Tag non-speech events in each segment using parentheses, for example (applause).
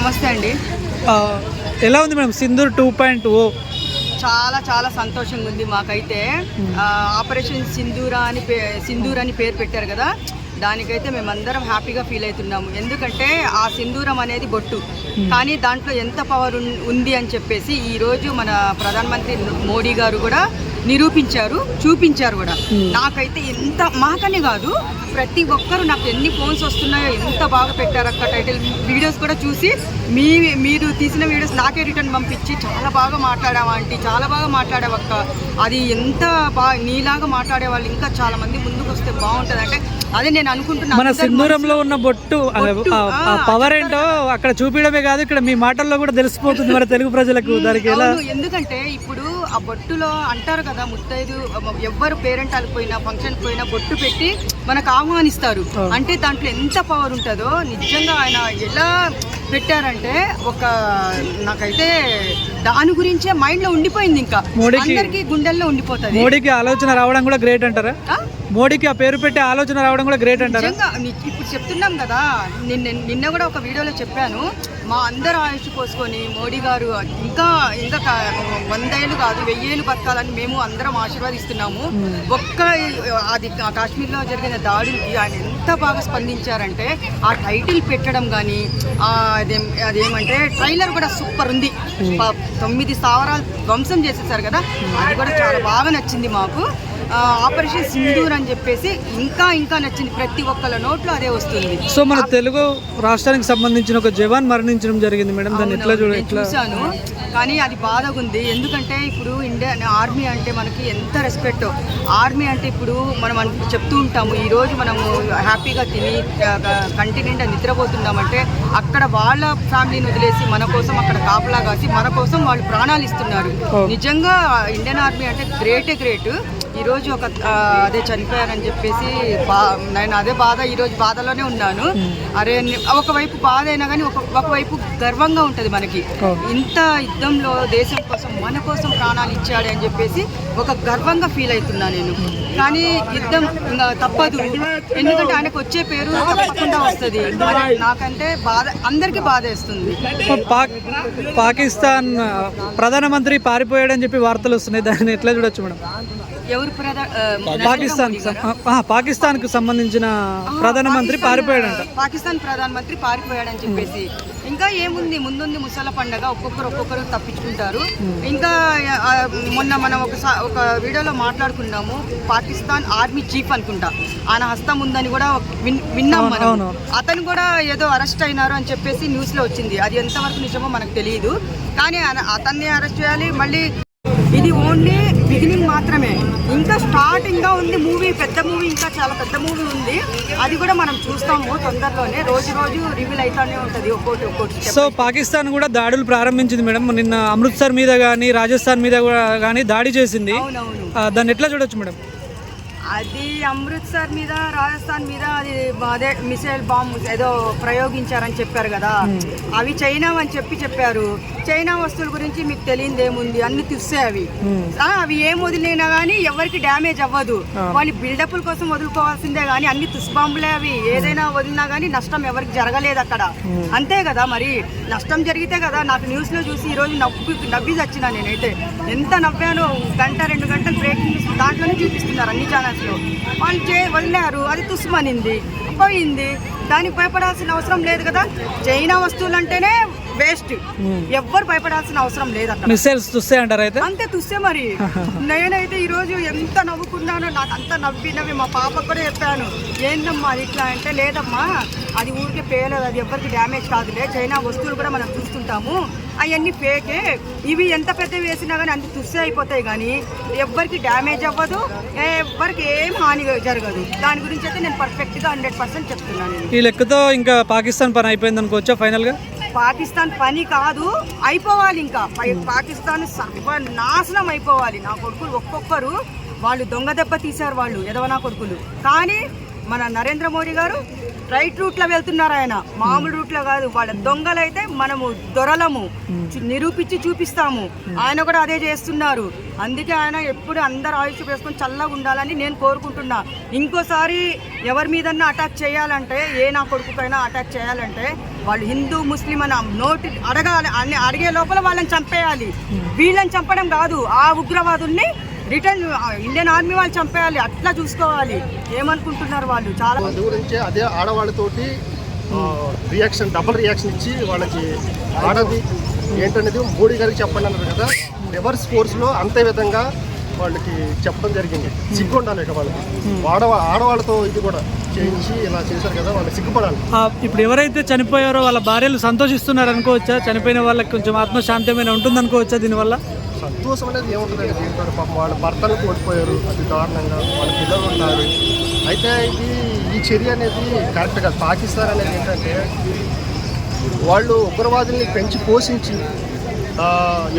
నమస్తే అండి. ఎలా ఉంది madam? Sindoor two point o. చాలా చాలా సంతోషంగా ఉంది మాకైతే. ఆపరేషన్ సింధూరా అని పే సింధూర్ అని పేరు పెట్టారు కదా? దానికైతే మేమందరం హ్యాపీగా ఫీల్ అవుతున్నాము. ఎందుకంటే ఆ సింధూరం అనేది బొట్టు. కానీ దాంట్లో ఎంత పవర్ ఉంది అని చెప్పేసి ఈరోజు మన ప్రధానమంత్రి మోడీ గారు కూడా నిరూపించారు చూపించారు కూడా. నాకైతే ఎంత మాకనే కాదు ప్రతి ఒక్కరు నాకు ఎన్ని ఫోన్స్ వస్తున్నాయో ఎంత బాగా పెట్టారు అక్క టైటిల్ వీడియోస్ కూడా చూసి మీ మీరు తీసిన వీడియోస్ నాకే రిటర్న్ పంపించి చాలా బాగా మాట్లాడావా ఆంటీ? చాలా బాగా మాట్లాడావు అక్క. అది ఎంత బాగా నీలాగా మాట్లాడే వాళ్ళు ఇంకా చాలా మంది ముందుకు వస్తే బాగుంటుంది. అంటే అదే నేను అనుకుంటున్నాను మన సింధూరంలో ఉన్న బొట్టు పవర్ ఏంటో అక్కడ చూపించడమే కాదు ఇక్కడ మీ మాటల్లో కూడా తెలిసిపోతుంది మన తెలుగు ప్రజలకు దానికి ఎలా? ఎందుకంటే ఇప్పుడు ఆ బొట్టులో అంటారు కదా ముత్తైదు ఎవ్వరు పేరెంట్ పోయినా ఫంక్షన్ పోయినా బొట్టు పెట్టి మనకు ఆహ్వానిస్తారు. అంటే దాంట్లో ఎంత పవర్ ఉంటుందో నిజంగా ఆయన ఎలా పెట్టారంటే ఒక నాకైతే దాని గురించే మైండ్లో ఉండిపోయింది ఇంకా. అందరికి గుండెల్లో ఉండిపోతుంది. మోడీకి ఆలోచన రావడం కూడా గ్రేట్ అంటారా? మోడీకి ఆ పేరు పెట్టే ఆలోచన రావడం కూడా గ్రేట్ అంటారా? ఇప్పుడు చెప్తున్నాం కదా నిన్న నిన్న కూడా ఒక వీడియోలో చెప్పాను. మా అందరు ఆయుష్ పోసుకొని మోడీ గారు ఇంకా ఇంకా వందేళ్ళు కాదు వెయ్యేళ్ళు బతకాలని మేము అందరం ఆశీర్వాదిస్తున్నాము. ఒక్క అది కాశ్మీర్లో జరిగిన దాడులకి ఆయన ఎంత బాగా స్పందించారంటే ఆ టైటిల్ పెట్టడం కానీ అదేం అదేమంటే ట్రైలర్ కూడా సూపర్ ఉంది. తొమ్మిది స్థావరాలు ధ్వంసం చేసేసారు కదా అది కూడా చాలా బాగా నచ్చింది మాకు. ఆపరేషన్ సింధూర్ అని చెప్పేసి ఇంకా ఇంకా నచ్చింది. ప్రతి ఒక్కళ్ళ నోట్లో అదే వస్తుంది. సో మన తెలుగు రాష్ట్రానికి సంబంధించిన ఒక జవాన్ మరణించడం జరిగింది మేడం. దాన్ని ఎట్లా చూడ చూశాను. కానీ అది బాధగా ఉంది ఎందుకంటే ఇప్పుడు ఇండియన్ ఆర్మీ అంటే మనకి ఎంత రెస్పెక్ట్ ఆర్మీ అంటే ఇప్పుడు మనం చెప్తూ ఉంటాము ఈ రోజు మనము హ్యాపీగా తిని కంటి నిండా నిద్రపోతున్నామంటే అక్కడ వాళ్ళ ఫ్యామిలీని వదిలేసి మన కోసం అక్కడ కాపలా కాసి మన కోసం వాళ్ళు ప్రాణాలు ఇస్తున్నారు. నిజంగా ఇండియన్ ఆర్మీ అంటే గ్రేటే గ్రేట్. ఈ రోజు ఒక అదే చనిపోయారని చెప్పేసి బా నేను అదే బాధ ఈ రోజు బాధలోనే ఉన్నాను. అరే ఒకవైపు బాధ అయినా కానీ ఒక ఒకవైపు గర్వంగా ఉంటుంది మనకి. ఇంత యుద్ధంలో దేశం కోసం మన కోసం ప్రాణాలు ఇచ్చాడు అని చెప్పేసి ఒక గర్వంగా ఫీల్ అవుతున్నా నేను. కానీ యుద్ధం తప్పదు. ఎందుకంటే ఆయనకు వచ్చే పేరు తప్పకుండా వస్తుంది. నాకంటే బాధ అందరికీ బాధ వేస్తుంది. పాక్ పాకిస్తాన్ ప్రధానమంత్రి పారిపోయాడని చెప్పి వార్తలు వస్తున్నాయి. దాన్ని ఎట్లా చూడొచ్చు మేడం? ఎవరు పాకిస్తాన్ పాకిస్తాన్కు సంబంధించిన ప్రధానమంత్రి పారిపోయాడంట. పాకిస్తాన్ ప్రధానమంత్రి పారిపోయాడని చెప్పేసి. ఇంకా ఏముంది? ముందుంది ముసల పండగ ఒక్కొక్కరు ఒక్కొక్కరు తప్పించుకుంటారు. ఇంకా మొన్న మనం ఒక ఒక వీడియోలో మాట్లాడుకున్నాము పాకిస్తాన్ ఆర్మీ చీఫ్ అనుకుంటా. ఆయన హస్తం ఉందని కూడా విన్- విన్నాం మనం. అతను కూడా ఏదో అరెస్ట్ అయినారు అని చెప్పేసి న్యూస్లో వచ్చింది. అది ఎంతవరకు నిజమో మనకు తెలియదు కానీ అతన్ని అరెస్ట్ చేయాలి మళ్ళీ ఇది ఓన్లీ ఇంకా స్టార్టింగ్గా ఉంది మూవీ పెద్ద మూవీ ఇంకా చాలా పెద్ద మూవీ ఉంది. అది కూడా మనం చూస్తాము తొందరలోనే. రోజు రోజు రివీల్ అవుతానే ఉంటది ఒక్కోటి ఒక్కోటి సో పాకిస్తాన్ కూడా దాడులు ప్రారంభించింది మేడం. నిన్న అమృత్సర్ మీద కానీ రాజస్థాన్ మీద కూడా కానీ దాడి చేసింది. దాన్ని ఎట్లా చూడొచ్చు మేడం? అది అమృత్సర్ మీద రాజస్థాన్ మీద అది అదే మిసైల్ బాంబ్ ఏదో ప్రయోగించారని చెప్పారు కదా. అవి చైనా అని చెప్పి చెప్పారు. చైనా వస్తువుల గురించి మీకు తెలియదు ఏముంది? అన్ని తుస్సే అవి. ఆ, అవి ఏం వదిలినా కానీ ఎవరికి డ్యామేజ్ అవ్వదు. వాళ్ళు బిల్డప్ల కోసం వదులుకోవాల్సిందే కానీ అన్ని తుస్ బాంబులే అవి. ఏదైనా వదిలినా కానీ నష్టం ఎవరికి జరగలేదు అక్కడ. అంతే కదా మరి. నష్టం జరిగితే కదా నాకు న్యూస్లో చూసి ఈ రోజు నవ్వి నవ్వి చచ్చిన నేనైతే. ఎంత నవ్వాను గంట రెండు గంటలు బ్రేకింగ్ దాంట్లోనే చూపిస్తున్నారు అన్ని ఛానల్స్. క్లాస్లో వాళ్ళు చే వదిలారు అది తుస్మనింది. పోయింది. దానికి భయపడాల్సిన అవసరం లేదు కదా? చైనా వస్తువులు అంటేనే వేస్ట్. ఎవ్వరు భయపడాల్సిన అవసరం లేదు చూస్తే అంటారు అయితే? అంతే తుస్తే మరి. (laughs) నేనైతే ఈ రోజు ఎంత నవ్వుకున్నానో నాకు అంత నవ్వి నవ్వి మా పాపకు కూడా చెప్పాను. ఏందమ్మా అది ఇట్లా అంటే లేదమ్మా అది ఊరికే పేయలేదు అది ఎవరికి డ్యామేజ్ కాదులే. చైనా వస్తువులు కూడా మనం చూస్తుంటాము. అవన్నీ ఫేకే. ఇవి ఎంత పెద్దవి వేసినా కానీ అంత తుస్సే అయిపోతాయి కానీ ఎవ్వరికి డ్యామేజ్ అవ్వదు. ఎవ్వరికి ఏం హాని జరగదు. దాని గురించి అయితే నేను పర్ఫెక్ట్గా హండ్రెడ్ పర్సెంట్ చెప్తున్నాను నేను. ఈ లెక్కతో ఇంకా పాకిస్తాన్ పని అయిపోయింది అనుకోవచ్చా ఫైనల్గా? పాకిస్తాన్ పని కాదు అయిపోవాలి ఇంకా. పై- పాకిస్తాన్ సర్వనాశనం అయిపోవాలి. నా కొడుకులు ఒక్కొక్కరు వాళ్ళు దొంగ దెబ్బ తీశారు వాళ్ళు ఎదవ నా కొడుకులు. కానీ మన నరేంద్ర మోడీ గారు రైట్ రూట్లో వెళ్తున్నారు ఆయన. మామూలు రూట్లో కాదు. వాళ్ళ దొంగలైతే మనము దొరలము. నిరూపించి చూపిస్తాము. ఆయన కూడా అదే చేస్తున్నారు. అందుకే ఆయన ఎప్పుడు అందరు ఆయుష్ వేసుకొని చల్లగా ఉండాలని నేను కోరుకుంటున్నా. ఇంకోసారి ఎవరి మీదన్నా అటాక్ చేయాలంటే ఏ నా కొడుకుకైనా అటాక్ చేయాలంటే వాళ్ళు హిందూ ముస్లిం అని నోటి అడగాలి అన్ని అడిగే లోపల వాళ్ళని చంపేయాలి. వీళ్ళని చంపడం కాదు. ఆ ఉగ్రవాదుల్ని రిటర్న్ ఇండియన్ ఆర్మీ వాళ్ళు చంపేయాలి అట్లా చూసుకోవాలి. ఏమనుకుంటున్నారు వాళ్ళు? చాలా గురించి అదే ఆడవాళ్ళతోటి రియాక్షన్ డబుల్ రియాక్షన్ ఇచ్చి వాళ్ళకి ఆడది ఏంటనేది మోడీ గారికి చెప్పండి అన్నారు కదా. రివర్స్ ఫోర్స్లో అంతే విధంగా వాళ్ళకి చెప్పడం జరిగింది. సిగ్గు ఉండాలి ఇక వాళ్ళకి. ఆడవా ఆడవాళ్ళతో ఇది కూడా చేయించి ఇలా చేశారు కదా వాళ్ళకి సిగ్గుపడాలి. ఇప్పుడు ఎవరైతే చనిపోయారో వాళ్ళ భార్యలు సంతోషిస్తున్నారు అనుకోవచ్చా చనిపోయిన వాళ్ళకి కొంచెం ఆత్మశాంతమైన ఉంటుంది అనుకోవచ్చా దీనివల్ల? సంతోషం అనేది ఏముంటుందండి? దీంట్లో పాపం వాళ్ళ భర్తలు కోల్పోయారు. అతి దారుణంగా వాళ్ళ పిల్లలు ఉన్నారు అయితే ఇది ఈ చర్య అనేది కరెక్ట్ కాదు. పాకిస్తాన్ అనేది ఏంటంటే వాళ్ళు ఉగ్రవాదుల్ని పెంచి పోషించి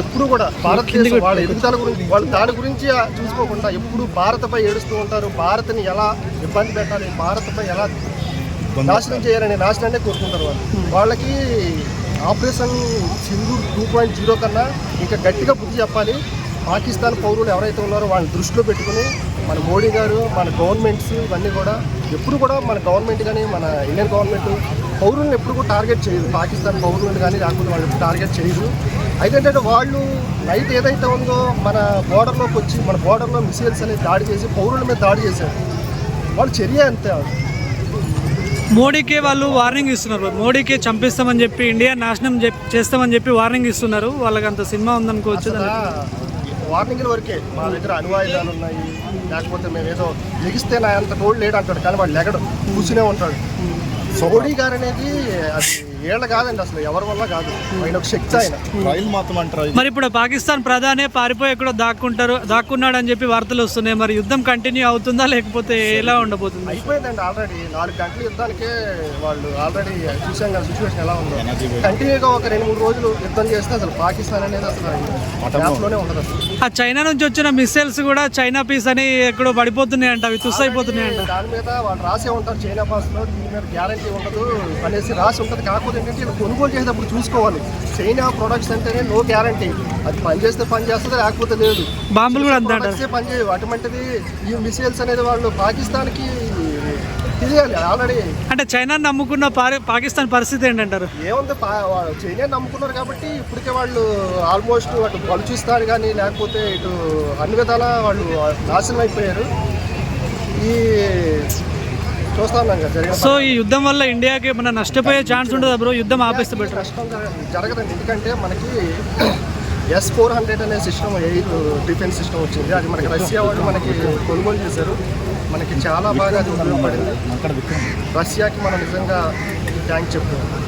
ఎప్పుడు కూడా భారతదేశం వాళ్ళ ఎదుగుదల గురించి వాళ్ళు దాని గురించి చూసుకోకుండా ఎప్పుడు భారత్పై ఏడుస్తూ ఉంటారు. భారత్ని ఎలా ఇబ్బంది పెట్టాలి భారత్పై ఎలా నాశనం చేయాలని నాశనాన్ని కోరుకుంటారు వాళ్ళు. వాళ్ళకి operation Sindoor two point zero కన్నా ఇంకా గట్టిగా బుద్ధి చెప్పాలి. పాకిస్తాన్ పౌరులు ఎవరైతే ఉన్నారో వాళ్ళని దృష్టిలో పెట్టుకుని మన మోడీ గారు మన గవర్నమెంట్స్ ఇవన్నీ కూడా ఎప్పుడు కూడా మన గవర్నమెంట్ కానీ మన ఇండియన్ గవర్నమెంట్ పౌరులను ఎప్పుడు కూడా టార్గెట్ చేయదు. పాకిస్తాన్ పౌరులను కానీ లేకపోతే వాళ్ళు ఎప్పుడు టార్గెట్ చేయదు అయితే వాళ్ళు నైట్ ఏదైతే ఉందో మన బోర్డర్లోకి వచ్చి మన బోర్డర్లో మిసైల్స్ అనేది దాడి చేసి పౌరుల మీద దాడి చేశారు. వాళ్ళు చర్య అంతే. మోడీకే వాళ్ళు వార్నింగ్ ఇస్తున్నారు. మోడీకే చంపిస్తామని చెప్పి ఇండియా నాశనం చేస్తామని చెప్పి వార్నింగ్ ఇస్తున్నారు. వాళ్ళకి అంత సినిమా ఉందనుకోవచ్చు వార్నింగ్ల వరకే మా దగ్గర అనువాయుధాలు ఉన్నాయి. లేకపోతే మేము ఏదో లెగిస్తే నా అంత తోడు లేడు అంటాడు కానీ వాడు లెగడు. కూర్చునే ఉంటాడు. మోడీ గారు అనేది అది ఏళ్ళ కాదండి అసలు ఎవరి వల్ల కాదు. ఆయన ఒక శక్తి ఆయన. రైలు మాత్రం అంటారు మరి ఇప్పుడు పాకిస్తాన్ ప్రధానే పారిపోయి ఎక్కడో దాక్కుంటారు దాక్కున్నాడు అని చెప్పి వార్తలు వస్తున్నాయి. మరి యుద్ధం కంటిన్యూ అవుతుందా లేకపోతే ఎలా ఉండబోతుంది? అయిపోయిందండి ఆల్రెడీ నాలుగు గంటల యుద్ధానికే వాళ్ళు ఆల్రెడీ చూసాం కదా సిచ్యువేషన్ ఎలా ఉందో. కంటిన్యూగా ఒక రెండు మూడు రోజులు యుద్ధం చేస్తే అసలు పాకిస్తాన్ అనేది అసలు లోనే ఉండదు ఆ చైనా నుంచి వచ్చిన మిసైల్స్ కూడా చైనా పీస్ అని ఎక్కడో పడిపోతున్నాయి అంట అవి తుస్ అయిపోతున్నాయి అంట దాని మీద వాళ్ళు రాసే ఉంటారు చైనా పాస్లో దీని మీద గ్యారంటీ ఉండదు అనేసి రాసి ఉంటుంది. కాకపోతే ఏంటంటే వీళ్ళు కొనుగోలు చేసేటప్పుడు చూసుకోవాలి. చైనా ప్రొడక్ట్స్ అంటేనే నో గ్యారంటీ అది పని చేస్తే పని చేస్తుంది లేకపోతే లేదు. బాంబులు కూడా అంతే పని చేయవు. అటువంటిది ఈ మిసైల్స్ అనేది వాళ్ళు పాకిస్తాన్కి తెలియాలి ఆల్రెడీ అంటే చైనాని నమ్ముకున్న పాకిస్తాన్ పరిస్థితి ఏంటంటారు? ఏముంది చైనా నమ్ముకున్నారు కాబట్టి ఇప్పటికే వాళ్ళు ఆల్మోస్ట్ అటు బలుచిస్తారు కానీ లేకపోతే ఇటు అన్ని విధాలా వాళ్ళు నాశనం అయిపోయారు. ఈ చూస్తా ఉన్నాం కదా జరిగిన సో ఈ యుద్ధం వల్ల ఇండియాకి ఏమైనా నష్టపోయే ఛాన్స్ ఉండదా బ్రో యుద్ధం ఆపేస్తే బెటర్ నష్టం జరగ- జరగదండి. ఎందుకంటే మనకి ఎస్ ఫోర్ హండ్రెడ్ అనే సిస్టమ్ ఎయిర్ డిఫెన్స్ సిస్టమ్ వచ్చింది. అది మనకి రష్యా వాళ్ళు మనకి కొనుగోలు చేశారు. మనకి చాలా బాగా అది ఉపయోగపడింది. రష్యాకి మనం నిజంగా థ్యాంక్ చెప్తాం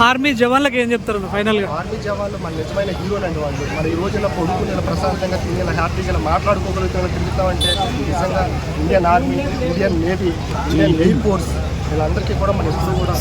ఆర్మీ జవాన్లకు ఏం చెప్తారు ఫైనల్గా ఆర్మీ జవాన్లు మన నిజమైన హీరోలు అండి వాళ్ళు. మరి ఈ రోజున పొడుగు ఇలా ప్రశాంతంగా తిరిగి ఇలా హ్యాపీగా ఇలా మాట్లాడుకోగలుగుతాం తిరుగుతామంటే నిజంగా Indian army Indian navy Indian air force వీళ్ళందరికీ కూడా మన ఎప్పుడు కూడా